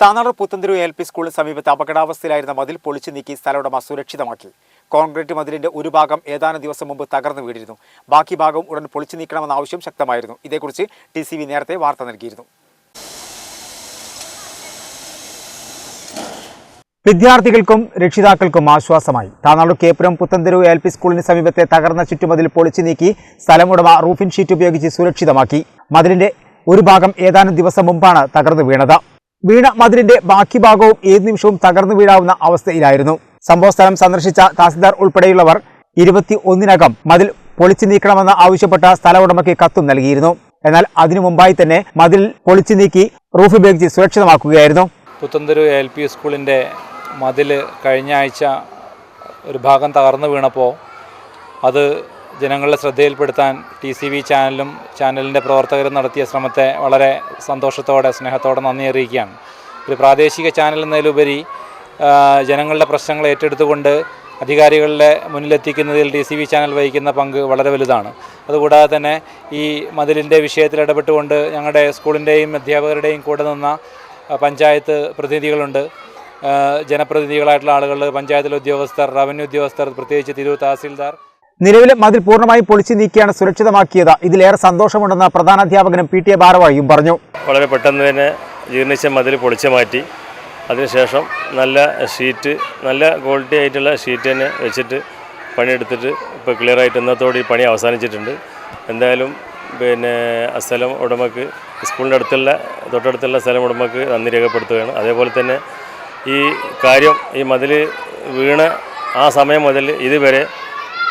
താനാട് പുത്തന്തിരു L P സ്കൂളിന് സമീപത്ത് അപകടാവസ്ഥയിലായിരുന്ന മതിൽ പൊളിച്ചു നീക്കി സ്ഥലോടമ സുരക്ഷിതമാക്കി. കോൺക്രീറ്റ് മതിലിന്റെ ഒരു ഭാഗം ഏതാനും ദിവസം മുമ്പ് തകർന്നു വീണിരുന്നു. ബാക്കി ഭാഗം ഉടൻ പൊളിച്ചു നീക്കണമെന്ന ആവശ്യം ശക്തമായിരുന്നു. ഇതേക്കുറിച്ച് ടി സി നേരത്തെ വാർത്ത നൽകിയിരുന്നു. വിദ്യാർത്ഥികൾക്കും രക്ഷിതാക്കൾക്കും ആശ്വാസമായി. താനാട് കേപ്പുരം പുത്തന്തിരു എൽ പി സ്കൂളിന് സമീപത്തെ തകർന്ന ചുറ്റുമതിൽ പൊളിച്ചു നീക്കി സ്ഥലമുടമ റൂഫിൻ ഷീറ്റ് ഉപയോഗിച്ച് സുരക്ഷിതമാക്കി. മതിലിന്റെ ഒരു ഭാഗം ഏതാനും ദിവസം മുമ്പാണ് തകർന്നു വീണത്. വീണ മതിലിന്റെ ബാക്കി ഭാഗവും ഏത് നിമിഷവും തകർന്നു വീഴാവുന്ന അവസ്ഥയിലായിരുന്നു. സംഭവസ്ഥലം സന്ദർശിച്ച തഹസിൽദാർ ഉൾപ്പെടെയുള്ളവർ ഇരുപത്തി ഒന്നിനകം മതിൽ പൊളിച്ചു നീക്കണമെന്ന് ആവശ്യപ്പെട്ട സ്ഥല ഉടമയ്ക്ക് കത്തും നൽകിയിരുന്നു. എന്നാൽ അതിനു മുമ്പായി തന്നെ മതിൽ പൊളിച്ചു നീക്കി റൂഫ് ഉപയോഗിച്ച് സുരക്ഷിതമാക്കുകയായിരുന്നു. പുത്തന്തൂർ എൽ പി സ്കൂളിന്റെ മതിൽ കഴിഞ്ഞ ആഴ്ച ഒരു ഭാഗം തകർന്നു വീണപ്പോൾ അത് ജനങ്ങളുടെ ശ്രദ്ധയിൽപ്പെടുത്താൻ ടി സി വി ചാനലും ചാനലിന്റെ പ്രവർത്തകരും നടത്തിയ ശ്രമത്തെ വളരെ സന്തോഷത്തോടെ സ്നേഹത്തോടെ നന്ദി അറിയിക്കുകയാണ്. ഒരു പ്രാദേശിക ചാനൽ എന്നതിലുപരി ജനങ്ങളുടെ പ്രശ്നങ്ങൾ ഏറ്റെടുത്തുകൊണ്ട് അധികാരികളുടെ മുന്നിലെത്തിക്കുന്നതിൽ ഡി സി വി ചാനൽ വഹിക്കുന്ന പങ്ക് വളരെ വലുതാണ്. അതുകൂടാതെ തന്നെ ഈ മതിലിന്റെ വിഷയത്തിൽ ഇടപെട്ടുകൊണ്ട് ഞങ്ങളുടെ സ്കൂളിന്റെയും അധ്യാപകരുടെയും കൂടെ നിന്ന പഞ്ചായത്ത് പ്രതിനിധികളുണ്ട്. ജനപ്രതിനിധികളായിട്ടുള്ള ആളുകൾ പഞ്ചായത്തിലെ ഉദ്യോഗസ്ഥർ റവന്യൂ ഉദ്യോഗസ്ഥർ പ്രത്യേകിച്ച് തിരൂർ തഹസീൽദാർ നിലവിലെ മതിൽ പൂർണമായും പൊളിച്ചു നീക്കിയാണ് സുരക്ഷിതമാക്കിയത്. ഇതിലേറെ സന്തോഷമുണ്ടെന്ന് പ്രധാനാധ്യാപകനും പി ടി എ ഭാരവാഹിയും പറഞ്ഞു. വളരെ പെട്ടെന്ന് തന്നെ ജീർണിച്ച മതിൽ പൊളിച്ചു മാറ്റി. അതിനുശേഷം നല്ല ഷീറ്റ് നല്ല ക്വാളിറ്റി ആയിട്ടുള്ള ഷീറ്റ് തന്നെ വെച്ചിട്ട് പണിയെടുത്തിട്ട് ഇപ്പോൾ ക്ലിയർ ആയിട്ട് ഇന്നത്തോടെ ഈ പണി അവസാനിച്ചിട്ടുണ്ട്. എന്തായാലും പിന്നെ സ്ഥലം ഉടമക്ക് സ്കൂളിന്റെ അടുത്തുള്ള തൊട്ടടുത്തുള്ള സ്ഥലം ഉടമക്ക് നന്ദി രേഖപ്പെടുത്തുകയാണ്. അതേപോലെ തന്നെ ഈ കാര്യം ഈ മതിൽ വീണ ആ സമയം മുതൽ ഇതുവരെ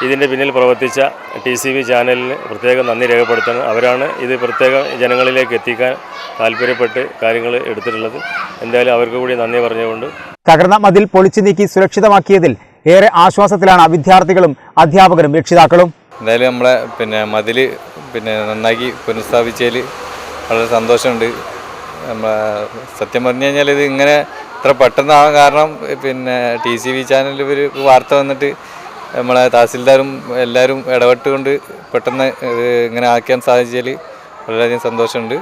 ഇതിന്റെ പിന്നിൽ പ്രവർത്തിച്ച ടി സി വി ചാനലിന് പ്രത്യേകം നന്ദി രേഖപ്പെടുത്തണം അവരാണ് ഇത് പ്രത്യേകം ജനങ്ങളിലേക്ക് എത്തിക്കാൻ താല്പര്യപ്പെട്ട് കാര്യങ്ങൾ എടുത്തിട്ടുള്ളത്. എന്തായാലും അവർക്ക് കൂടി നന്ദി പറഞ്ഞുകൊണ്ട് തകർന്ന മതിൽ പൊളിച്ചു നീക്കി സുരക്ഷിതമാക്കിയതിൽ ഏറെ ആശ്വാസത്തിലാണ് വിദ്യാർത്ഥികളും അധ്യാപകരും രക്ഷിതാക്കളും. എന്തായാലും നമ്മളെ പിന്നെ മതിൽ പിന്നെ നന്നാക്കി പുനഃസ്ഥാപിച്ചതിൽ വളരെ സന്തോഷമുണ്ട്. നമ്മളെ സത്യം പറഞ്ഞു കഴിഞ്ഞാൽ ഇത് ഇങ്ങനെ ഇത്ര പെട്ടെന്നാവാൻ കാരണം പിന്നെ ടി സി വി ചാനലിൽ ഒരു വാർത്ത വന്നിട്ട് നമ്മളെ തഹസിൽദാരും എല്ലാവരും ഇടപെട്ടുകൊണ്ട് പെട്ടെന്ന് ഇങ്ങനെ ആക്കാൻ സാധിച്ചതിൽ വളരെയധികം സന്തോഷമുണ്ട്.